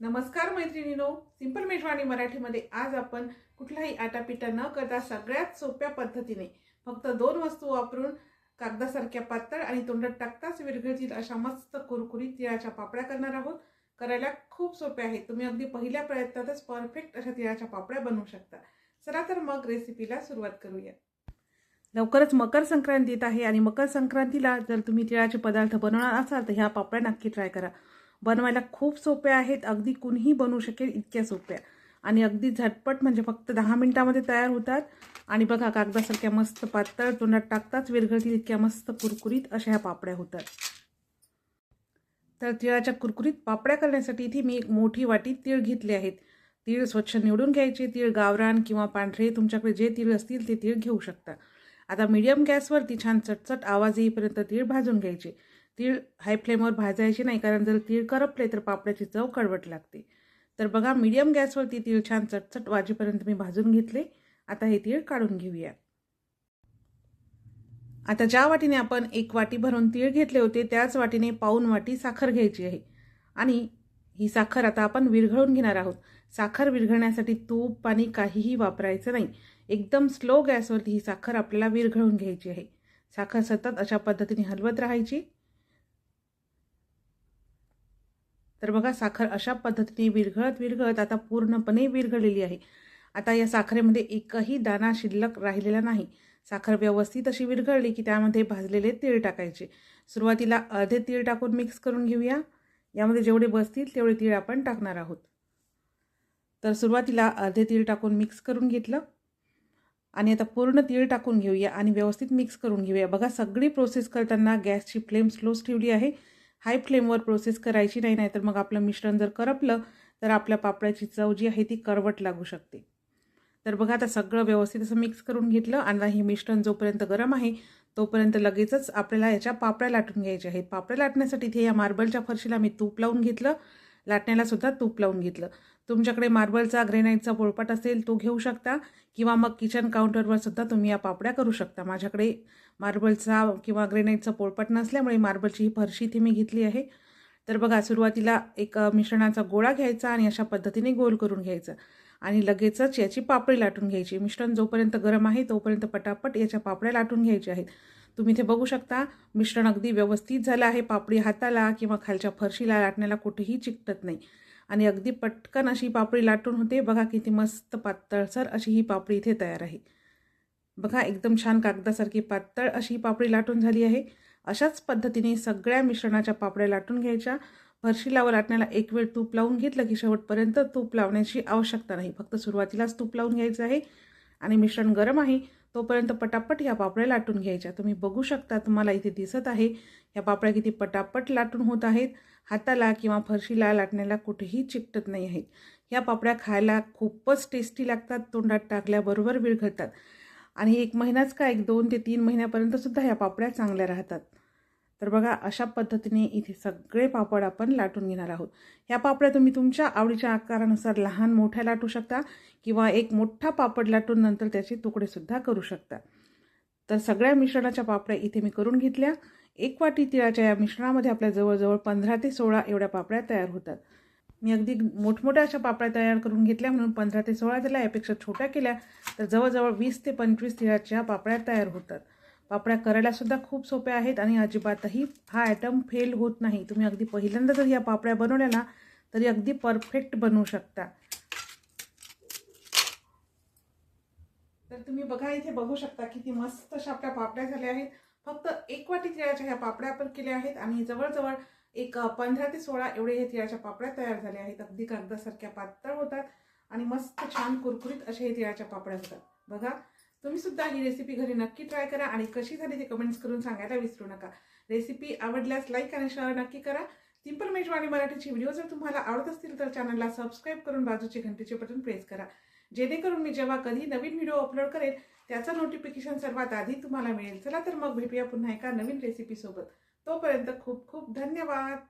नमस्कार मैत्रिणीनो सिंपल मेजवानी मराठीमध्ये आज आपण कुठलाही आटापिटा न करता सगळ्यात सोप्या पद्धतीने फक्त दोन वस्तू वापरून कागदासारख्या पातळ आणि तोंडात टाकताच विरघळतील अशा मस्त कुरकुरीत तिळाच्या पापड्या करणार आहोत. करायला खूप सोप्या आहेत. तुम्ही अगदी पहिल्या प्रयत्नातच परफेक्ट अशा तिळाच्या पापड्या बनवू शकता. चला तर मग रेसिपीला सुरुवात करूया. लवकरच मकर संक्रांत येत आहे आणि मकर संक्रांतीला जर तुम्ही तिळाचे पदार्थ बनवणार असाल तर ह्या पापड्या नक्की ट्राय करा. बनवायला खूप सोप्या आहेत. अगदी कुणीही बनवू शकेल इतक्या सोप्या. आणि अगदी झटपट म्हणजे फक्त दहा मिनिटामध्ये तयार होतात. आणि बघा कागदासारख्या मस्त पातळ तोंडात टाकताच विरघळतील इतक्या मस्त कुरकुरीत अशा ह्या पापड्या होतात. तर तिळाच्या कुरकुरीत पापड्या करण्यासाठी इथे मी एक मोठी वाटी तीळ घेतले आहेत. तीळ स्वच्छ निवडून घ्यायचे. तीळ गावरान किंवा पांढरे तुमच्याकडे जे तीळ असतील ते तीळ घेऊ शकता. आता मीडियम गॅसवरती छान चटचट आवाज येईपर्यंत तीळ भाजून घ्यायचे. तीळ हाय फ्लेमवर भाजायची नाही कारण जर तीळ करपले तर पापड्याची चव कडवट लागते. तर बघा मीडियम गॅसवरती तीळ छान चटचट वाजेपर्यंत मी भाजून घेतले. आता हे तीळ काढून घेऊया. आता ज्या वाटीने आपण एक वाटी भरून तीळ घेतले होते त्याच वाटीने पाऊन वाटी साखर घ्यायची आहे. आणि ही साखर आता आपण विरघळून घेणार आहोत. साखर विरघळण्यासाठी तूप पाणी काहीही वापरायचं नाही. एकदम स्लो गॅसवरती ही साखर आपल्याला विरघळून घ्यायची आहे. साखर सतत अशा पद्धतीने हलवत राहायची. तर बघा साखर अशा पद्धतीने विरघळत विरघळत आता पूर्णपणे विरघळलेली आहे. आता या साखरेमध्ये एकही दाणा शिल्लक राहिलेला नाही. साखर व्यवस्थित अशी विरघळली की त्यामध्ये भाजलेले तीळ टाकायचे. सुरुवातीला अर्धे तीळ टाकून मिक्स करून घेऊया. यामध्ये जेवढे बसतील तेवढे तीळ आपण टाकणार आहोत. तर सुरुवातीला अर्धे तीळ टाकून मिक्स करून घेतलं. आणि आता पूर्ण तीळ टाकून घेऊया आणि व्यवस्थित मिक्स करून घेऊया. बघा सगळी प्रोसेस करताना गॅसची फ्लेम स्लोच ठेवली आहे. हाय फ्लेमवर प्रोसेस करायची नाही नाहीतर मग आपलं मिश्रण जर करपलं तर आपल्या पापड्याची चव जी आहे ती करवट लागू शकते. तर बघा आता सगळं व्यवस्थित असं मिक्स करून घेतलं आणि हे मिश्रण जोपर्यंत गरम आहे तोपर्यंत लगेचच आपल्याला याच्या पापड्या लाटून घ्यायच्या आहेत. पापड्या लाटण्यासाठी इथे या मार्बलच्या फरशीला मी तूप लावून घेतलं. लाटण्याला सुद्धा तूप लावून घेतलं. तुमच्याकडे मार्बलचा ग्रेनाईटचा पोळपाट असेल तो घेऊ शकता किंवा मग किचन काउंटरवर सुद्धा तुम्ही या पापड्या करू शकता. माझ्याकडे मार्बलचा किंवा ग्रेनाईटचा पोळपट नसल्यामुळे मार्बलची ही फरशी इथे मी घेतली आहे. तर बघा सुरुवातीला एक मिश्रणाचा गोळा घ्यायचा आणि अशा पद्धतीने गोल करून घ्यायचा. आणि लगेचच याची पापडी लाटून घ्यायची. मिश्रण जोपर्यंत गरम आहे तोपर्यंत पटापट याच्या पापड्या लाटून घ्यायच्या आहेत. तुम्ही इथे बघू शकता मिश्रण अगदी व्यवस्थित झालं आहे. पापडी हाताला किंवा खालच्या फरशीला लाटण्याला कुठेही चिकटत नाही. आणि अगदी पटकन अशी पापडी लाटून होते. बघा किती मस्त पातळसर अशी ही पापडी इथे तयार आहे. बघा एकदम छान कागदासारखी पातळ अशी पापडी लाटून झाली आहे. अशाच पद्धतीने सगळ्या मिश्रणाच्या पापड्या लाटून घ्यायच्या. फरशीलावर लाटण्याला एक वेळ तूप लावून घेतलं की शेवटपर्यंत तूप लावण्याची आवश्यकता नाही. फक्त सुरुवातीलाच तूप लावून घ्यायचं आहे. आणि मिश्रण गरम आहे तोपर्यंत पटापट ह्या पापड्या लाटून घ्यायच्या. तुम्ही बघू शकता तुम्हाला इथे दिसत आहे या पापड्या किती पटापट लाटून होत आहेत. हाताला किंवा फरशीला लाटण्याला कुठेही चिकटत नाही आहेत. ह्या पापड्या खायला खूपच टेस्टी लागतात तोंडात टाकल्याबरोबर विरघळतात. आणि एक महिनाच का एक दोन ते तीन महिन्यापर्यंतसुद्धा ह्या पापड्या चांगल्या राहतात. तर बघा अशा पद्धतीने इथे सगळे पापड आपण लाटून घेणार आहोत. ह्या पापड्या तुम्ही तुमच्या आवडीच्या आकारानुसार लहान मोठ्या लाटू शकता किंवा एक मोठा पापड लाटून नंतर त्याचे तुकडेसुद्धा करू शकता. तर सगळ्या मिश्रणाच्या पापड्या इथे मी करून घेतल्या. एक वाटी तिळाच्या या मिश्रणामध्ये आपल्या जवळजवळ पंधरा ते सोळा एवढ्या पापड्या तयार होतात. मी अगदी मोठमोठ्या अशा पापड्या तयार करून घेतल्या म्हणून पंधरा ते सोळा दिला यापेक्षा छोट्या केल्या तर जवळजवळ वीस ते पंचवीस तिळाच्या पापड्या तयार होतात. पापड्या करायलासुद्धा खूप सोप्या आहेत आणि अजिबातही हा आयटम फेल होत नाही. तुम्ही अगदी पहिल्यांदा जर या पापड्या बनवल्या ना तरी अगदी परफेक्ट बनवू शकता. तर तुम्ही बघा इथे बघू शकता किती मस्त अशा आपल्या पापड्या झाल्या आहेत. फक्त एक वाटी तिळाच्या ह्या पापड्या आपण केल्या आहेत आणि जवळजवळ एक पंधरा ते सोळा एवढे हे तिळाच्या पापड्या तयार झाल्या आहेत. अगदी कागदासारख्या पातळ होतात आणि मस्त छान कुरकुरीत अशा हे तिळाच्या पापड्या होतात बघा तुम्ही सुद्धा ही रेसिपी घरी नक्की ट्राय करा आणि कशी झाली ते कमेंट्स करून सांगायला विसरू नका. रेसिपी आवडल्यास लाईक आणि शेअर नक्की करा. सिंपल मेजवानी मराठीची व्हिडिओ जर तुम्हाला आवडत असतील तर चॅनलला सबस्क्राईब करून बाजूचे घंटेचे बटन प्रेस करा. जेणेकरून मी जेव्हा कधी नवीन व्हिडिओ अपलोड करेल त्याचं नोटिफिकेशन सर्वात आधी तुम्हाला मिळेल. चला तर मग भेटूया पुन्हा एका नवीन रेसिपीसोबत तोपर्यंत खूप खूप धन्यवाद.